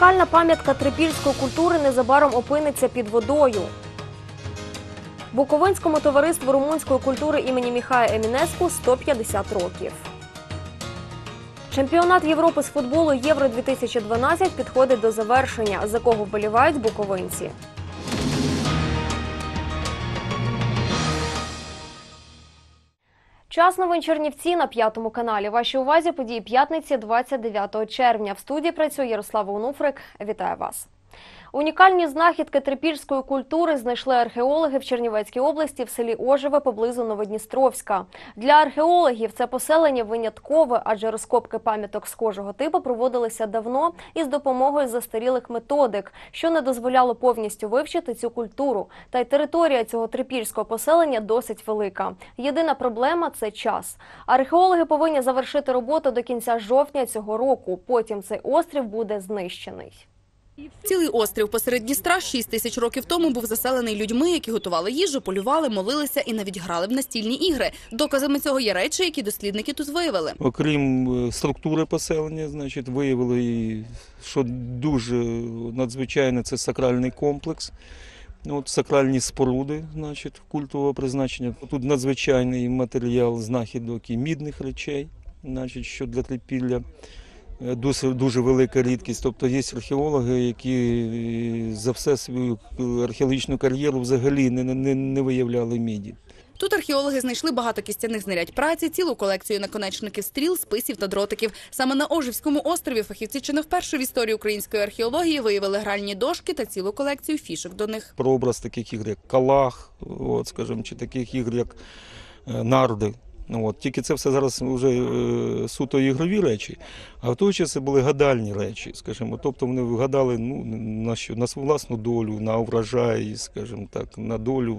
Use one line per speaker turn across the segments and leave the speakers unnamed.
Унікальна пам'ятка трипільської культури незабаром опиниться під водою. Буковинському товариству румунської культури імені Міхая Емінеску 150 років. Чемпіонат Європи з футболу Євро 2012 підходить до завершення, за кого вболівають буковинці. Час новин Чернівці на п'ятому каналі. Вашій увазі події п'ятниці 29 червня. В студії працює Ярослава Онуфрик. Вітаю вас. Унікальні знахідки трипільської культури знайшли археологи в Чернівецькій області в селі Ожеве поблизу Новодністровська. Для археологів це поселення виняткове, адже розкопки пам'яток схожого типу проводилися давно із допомогою застарілих методик, що не дозволяло повністю вивчити цю культуру. Та й територія цього трипільського поселення досить велика. Єдина проблема це час. Археологи повинні завершити роботу до кінця жовтня цього року. Потім цей острів буде знищений.
Цілий острів посеред Дністра 6 тисяч років тому був заселений людьми, які готували їжу, полювали, молилися і навіть грали в настільні ігри. Доказами цього є речі, які дослідники тут виявили.
Окрім е, структури поселення, значить, виявили, що дуже надзвичайне, це сакральний комплекс. Ну, От сакральні споруди, значить, культового призначення. Тут надзвичайний матеріал знахідок і мідних речей, значить, що для трипілля дуже, дуже велика рідкість. Тобто є археологи, які е, за все свою е, археологічну кар'єру взагалі не, не, не виявляли міді.
Тут археологи знайшли багато кістяних знарядь праці, цілу колекцію наконечників стріл, списів та дротиків. Саме на Ожівському острові фахівці чи не вперше в історії української археології виявили гральні дошки та цілу колекцію фішок до них.
прообраз таких ігор, як Калах, от, скажімо, чи таких ігор, як е, Нарди. Ну, от, тільки це все зараз вже е, суто ігрові речі, а в той час це були гадальні речі, скажімо. Тобто вони вгадали ну, на, що, на свою власну долю, на врожай, скажімо так, на долю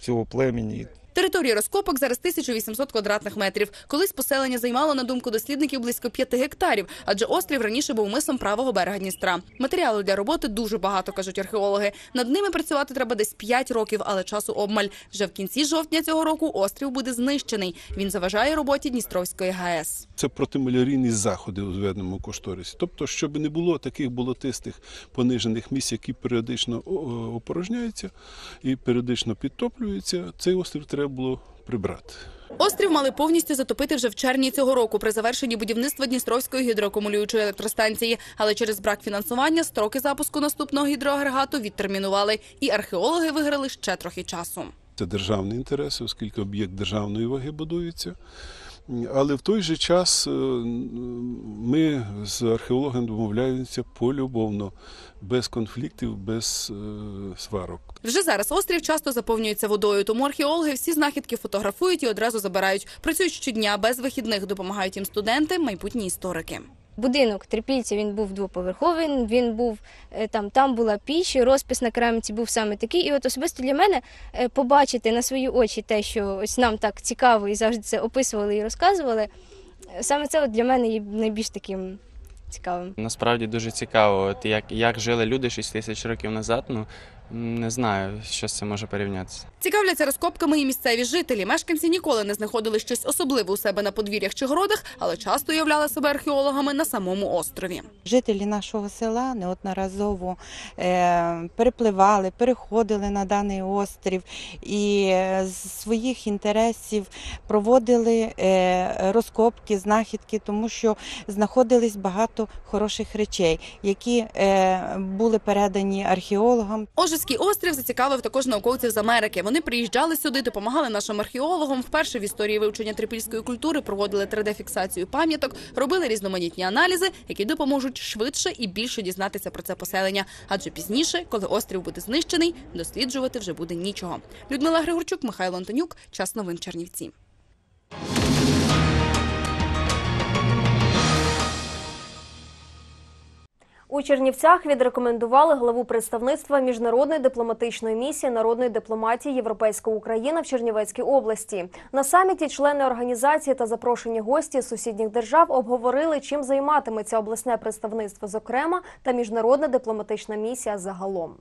всього племені.
Територія розкопок зараз 1800 квадратних метрів. Колись поселення займало, на думку дослідників, близько 5 гектарів, адже острів раніше був мисом правого берега Дністра. Матеріалу для роботи дуже багато, кажуть археологи. Над ними працювати треба десь 5 років, але часу обмаль. Вже в кінці жовтня цього року острів буде знищений. Він заважає роботі Дністровської ГАЕС.
Це протималярійні заходи у зведеному кошторисі. Тобто, щоб не було таких болотистих понижених місць, які періодично опорожняються і періодично підтоплюються, цей острів треба було прибрати.
Острів мали повністю затопити вже в червні цього року при завершенні будівництва Дністровської гідроакумулюючої електростанції. Але через брак фінансування строки запуску наступного гідроагрегату відтермінували, і археологи виграли ще трохи часу.
Це державний інтерес, оскільки об'єкт державної ваги будується. Але в той же час е, ми з археологом домовляємося полюбовно, без конфліктів, без е, сварок.
Вже зараз острів часто заповнюється водою, тому археологи всі знахідки фотографують і одразу забирають. Працюють щодня без вихідних, допомагають їм студенти, майбутні історики.
Будинок трипільця він був двоповерховий. Він був е, там, там була піч, розпис на кераміці був саме такий. І от особисто для мене е, побачити на свої очі те, що ось нам так цікаво і завжди це описували і розказували. е, Саме це от для мене є найбільш таким цікавим.
Насправді дуже цікаво, от як, як жили люди 6 тисяч років назад. Ну не знаю, що з цим може порівнятися.
Цікавляться розкопками і місцеві жителі. Мешканці ніколи не знаходили щось особливе у себе на подвір'ях чи городах, але часто уявляли себе археологами на самому острові.
Жителі нашого села неодноразово е, перепливали, переходили на даний острів і е, з своїх інтересів проводили е, розкопки, знахідки, тому що знаходились багато хороших речей, які були передані археологам.
Ожиський острів зацікавив також науковців з Америки. Вони приїжджали сюди, допомагали нашим археологам. Вперше в історії вивчення трипільської культури проводили 3D-фіксацію пам'яток, робили різноманітні аналізи, які допоможуть швидше і більше дізнатися про це поселення. Адже пізніше, коли острів буде знищений, досліджувати вже буде нічого. Людмила Григорчук, Михайло Антонюк, час новин Чернівці.
У Чернівцях відрекомендували главу представництва міжнародної дипломатичної місії народної дипломатії Європейська Україна в Чернівецькій області. На саміті члени організації та запрошені гості сусідніх держав обговорили, чим займатиметься обласне представництво, зокрема, та міжнародна дипломатична місія загалом.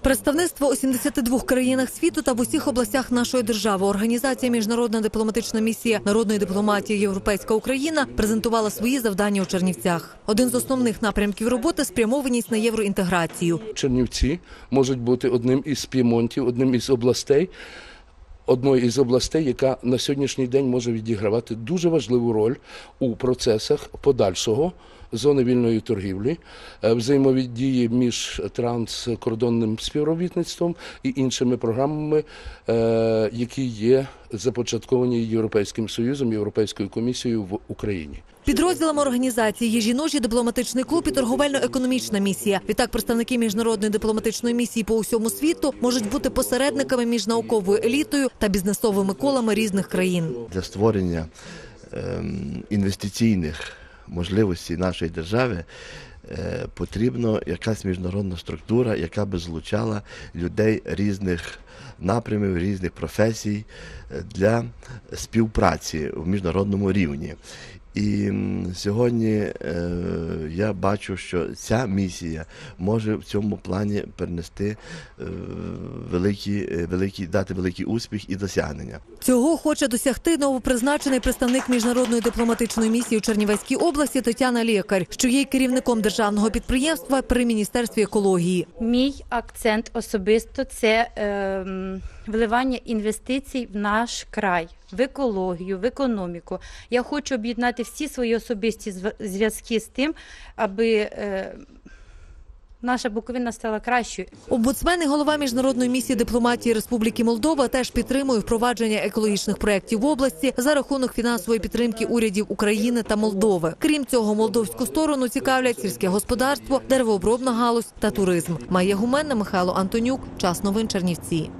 Представництво у 72 країнах світу та в усіх областях нашої держави. Організація Міжнародна дипломатична місія народної дипломатії Європейська Україна презентувала свої завдання у Чернівцях. Один з основних напрямків роботи спрямованість на євроінтеграцію.
Чернівці можуть бути одним із п'ємонтів, одним із областей, одної із областей, яка на сьогоднішній день може відігравати дуже важливу роль у процесах подальшого зони вільної торгівлі, е, взаємодії між транскордонним співробітництвом і іншими програмами, е, які є започатковані Європейським Союзом, Європейською комісією в Україні.
Підрозділами організації є жіночий дипломатичний клуб і торговельно-економічна місія. Відтак, представники міжнародної дипломатичної місії по усьому світу можуть бути посередниками між науковою елітою та бізнесовими колами різних країн.
для створення ем, інвестиційних можливостей нашої держави е, потрібна якась міжнародна структура, яка би злучала людей різних напрямів, різних професій е, для співпраці в міжнародному рівні. І сьогодні е, я бачу, що ця місія може в цьому плані перенести е, великі, е, великі, дати великий успіх і досягнення.
Цього хоче досягти новопризначений представник міжнародної дипломатичної місії у Чернівецькій області Тетяна Лєкар, що є керівником державного підприємства при міністерстві екології.
Мій акцент особисто це ем, вливання інвестицій в наш край, в екологію, в економіку. Я хочу об'єднати всі свої особисті зв'язки з тим, аби е, наша Буковина стала кращою.
Омбудсмен і голова міжнародної місії дипломатії Республіки Молдова теж підтримує впровадження екологічних проєктів в області за рахунок фінансової підтримки урядів України та Молдови. Крім цього, молдовську сторону цікавлять сільське господарство, деревообробна галузь та туризм. Майя Гуменна, Михайло Антонюк. Час новин Чернівці.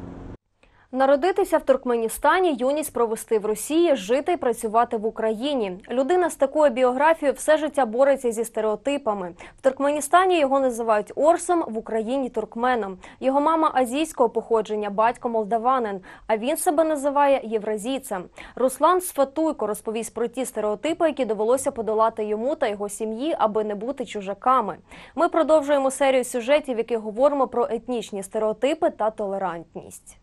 Народитися в Туркменістані, юність провести в Росії, жити і працювати в Україні. Людина з такою біографією все життя бореться зі стереотипами. В Туркменістані його називають Орсом, в Україні туркменом. Його мама азійського походження, батько молдаванин. А він себе називає євразійцем. Руслан Сфатуйко розповість про ті стереотипи, які довелося подолати йому та його сім'ї, аби не бути чужаками. Ми продовжуємо серію сюжетів, яких говоримо про етнічні стереотипи та толерантність.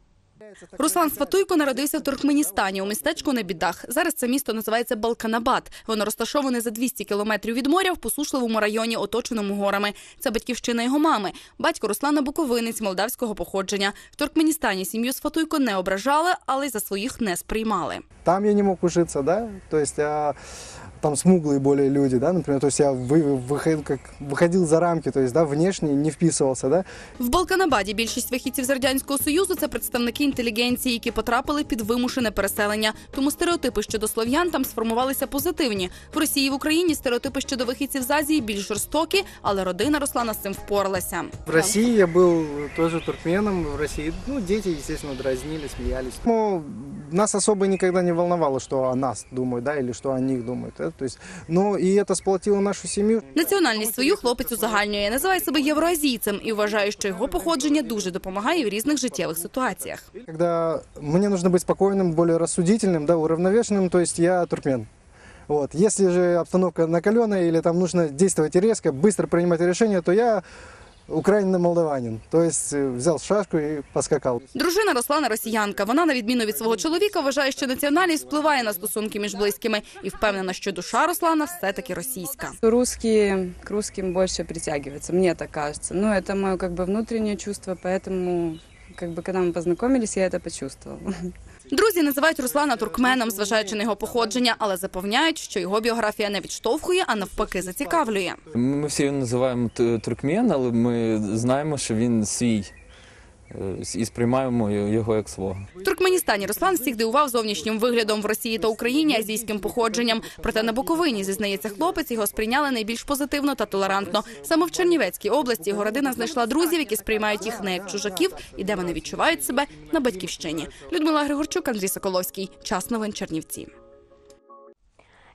Руслан Сватуйко народився в Туркменістані у містечку на бідах. Зараз це місто називається Балканабад. Воно розташоване за 200 кілометрів від моря в посушливому районі, оточеному горами. Це батьківщина його мами. Батько Руслана Буковинець молдавського походження. В Туркменістані сім'ю Сватуйко не ображали, але й за своїх не сприймали.
Там я не мог ужиться, да, то есть а, там смуглые более люди, да, например, то есть я вы, выходил, как, выходил за рамки, то есть, да, внешне не вписывался, да,
В Балканабаді більшість вихідців з радянського союзу це представники інтелігенції, які потрапили під вимушене переселення. Тому стереотипи щодо слов'ян там сформувалися позитивні. В Росії і в Україні стереотипи щодо вихідців з Азії більш жорстокі, але родина Руслана з цим впоралася.
В России я был тоже туркменом, в России, ну, дети, естественно, дразнили, смеялись. Ну, нас особо никогда не волновало, что о нас думают, да, или что о них думают, да, то есть, ну, и это сплотило нашу семью.
Національність свою хлопець узагальнює, називає себе євроазійцем і вважає, що його походження дуже допомагає в різних життєвих ситуаціях.
Когда мне нужно быть спокойным, более рассудительным, да, уравновешенным, то есть я туркмен. Вот. Если же обстановка накаленная или там нужно действовать резко, быстро принимать решения, то я украинно-молдаванин. То есть э, взял шашку и поскакал.
Дружина Руслана росіянка. Вона, на відміну від свого чоловіка, вважає, що національність впливає на стосунки між близькими і впевнена, що душа Руслана все таки російська.
Русские к русским больше притягиваются, мне так кажется. Но это мое как бы внутреннее чувство, поэтому как бы когда мы познакомились, я это почувствовала.
Друзі називають Руслана туркменом, зважаючи на його походження, але запевняють, що його біографія не відштовхує, а навпаки зацікавлює.
Ми всі його називаємо туркмен, але ми знаємо, що він свій і сприймаємо його як свого.
В Туркменістані Руслан всіх дивував зовнішнім виглядом в Росії та Україні азійським походженням. Проте на Буковині зізнається хлопець, його сприйняли найбільш позитивно та толерантно. Саме в Чернівецькій області його родина знайшла друзів, які сприймають їх не як чужаків і де вони відчувають себе на батьківщині. Людмила Григорчук, Андрій Соколовський. Час новин Чернівці.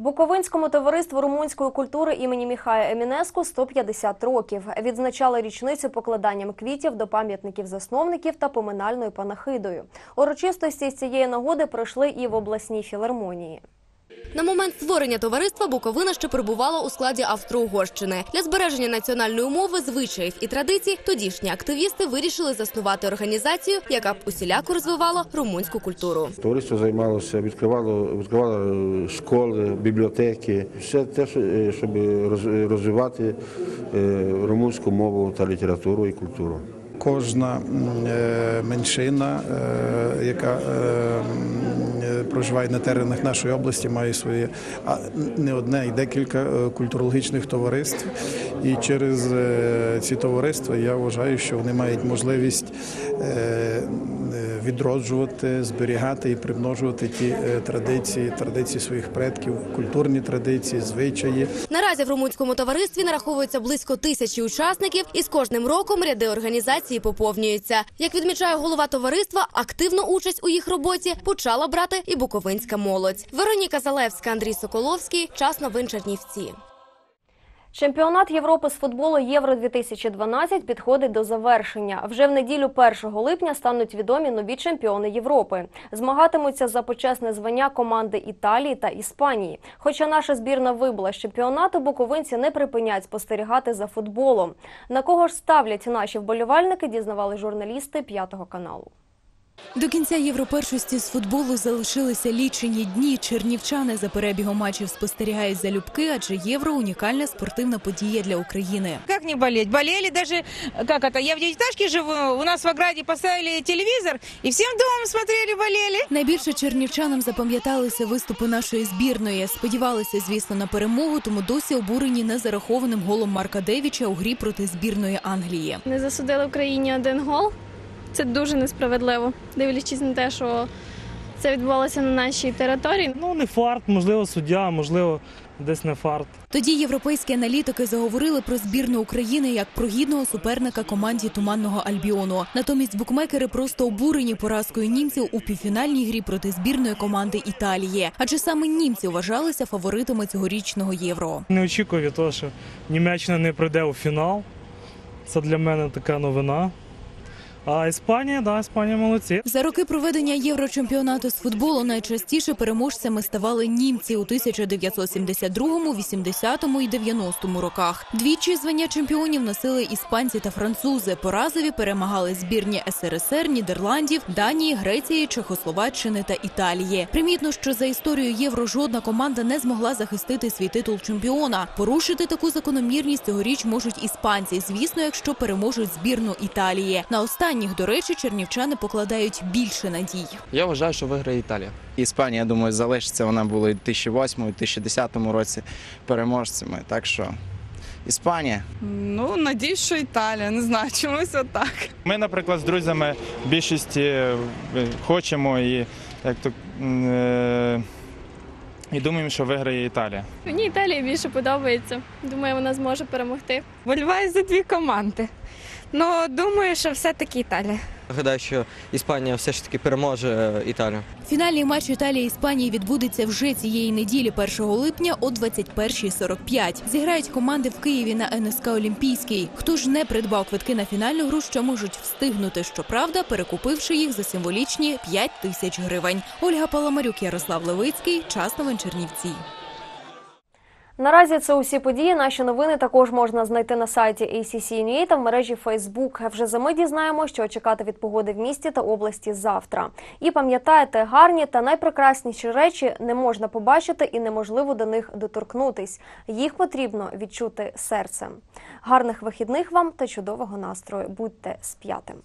Буковинському товариству румунської культури імені Міхая Емінеску 150 років. Відзначали річницю покладанням квітів до пам'ятників засновників та поминальною панахидою. Урочистості з цієї нагоди пройшли і в обласній філармонії.
На момент створення товариства Буковина ще перебувала у складі Австро-Угорщини. Для збереження національної мови, звичаїв і традицій тодішні активісти вирішили заснувати організацію, яка б усіляко розвивала румунську культуру.
Товариство займалося, відкривало, відкривало е, школи, бібліотеки, все те, е, щоб розвивати е, румунську мову та літературу і культуру.
Кожна меншина, яка проживає на теренах нашої області, має своє не одне і декілька е, культурологічних товариств. І через е, ці товариства я вважаю, що вони мають можливість е, відроджувати, зберігати і примножувати ті традиції, традиції своїх предків, культурні традиції, звичаї.
Наразі в румунському товаристві нараховується близько тисячі учасників, і з кожним роком ряди організації поповнюються. Як відмічає голова товариства, активну участь у їх роботі почала брати і буковинська молодь. Вероніка Залевська, Андрій Соколовський. Час новин Чернівці.
Чемпіонат Європи з футболу Євро 2012 підходить до завершення. Вже в неділю 1 липня стануть відомі нові чемпіони Європи. Змагатимуться за почесне звання команди Італії та Іспанії. Хоча наша збірна вибула з чемпіонату, буковинці не припинять спостерігати за футболом. На кого ж ставлять наші вболівальники, дізнавали журналісти п'ятого каналу.
До кінця європершості з футболу залишилися лічені дні. Чернівчани за перебігом матчів спостерігають залюбки, адже євро унікальна спортивна подія для України.
Как не болеть? Болели даже, как это, я в девятиэтажке живу, у нас в ограде поставили телевизор, и всем домом смотрели, болели.
Найбільше чернівчанам запам'яталися виступи нашої збірної. Сподівалися, звісно, на перемогу, тому досі обурені незарахованим голом Марка Девіча у грі проти збірної Англії.
Не засудили Україні один гол. Це дуже несправедливо, дивлячись на те, що це відбувалося на нашій території.
Ну, не фарт, можливо, суддя, можливо, десь не фарт.
Тоді європейські аналітики заговорили про збірну України як про гідного суперника команді туманного Альбіону. Натомість букмекери просто обурені поразкою німців у півфінальній грі проти збірної команди Італії. Адже саме німці вважалися фаворитами цьогорічного євро.
Не очікую від того, що Німеччина не прийде у фінал. Це для мене така новина. А Іспанія, да, Іспанія молодці.
За роки проведення єврочемпіонату з футболу найчастіше переможцями ставали німці у 1972, 80 і 90 роках. Двічі звання чемпіонів носили іспанці та французи. Поразові перемагали збірні СРСР, Нідерландів, Данії, Греції, Чехословаччини та Італії. Примітно, що за історію євро жодна команда не змогла захистити свій титул чемпіона. Порушити таку закономірність цьогоріч можуть іспанці, звісно, якщо переможуть збірну Італії. На останніх, до речі, чернівчани покладають більше надій.
Я вважаю, що виграє Італія.
Іспанія, я думаю, залишиться. Вона була і в 2008 і 2010 році переможцями. Так що Іспанія.
Ну, надіюсь, що Італія, не знаю, чомусь отак.
Ми, наприклад, з друзями більшості е, хочемо і як то е, і думаємо, що виграє Італія.
Мені Італія більше подобається. Думаю, вона зможе перемогти.
Боліваю за дві команди. Ну, думаю, що все-таки Італія.
Гадаю, що Іспанія все ж таки переможе Італію.
Фінальний матч Італії Іспанії відбудеться вже цієї неділі, 1 липня о 21.45. Зіграють команди в Києві на НСК Олімпійський. Хто ж не придбав квитки на фінальну гру, що можуть встигнути, щоправда, перекупивши їх за символічні 5 тисяч гривень. Ольга Паламарюк, Ярослав Левицький. Час новин Чернівці.
Наразі це усі події. Наші новини також можна знайти на сайті ACC.NUA та в мережі Facebook. Вже за ми дізнаємо, що чекати від погоди в місті та області завтра. І пам'ятаєте, гарні та найпрекрасніші речі не можна побачити і неможливо до них доторкнутись. Їх потрібно відчути серцем. Гарних вихідних вам та чудового настрою. Будьте з п'ятим.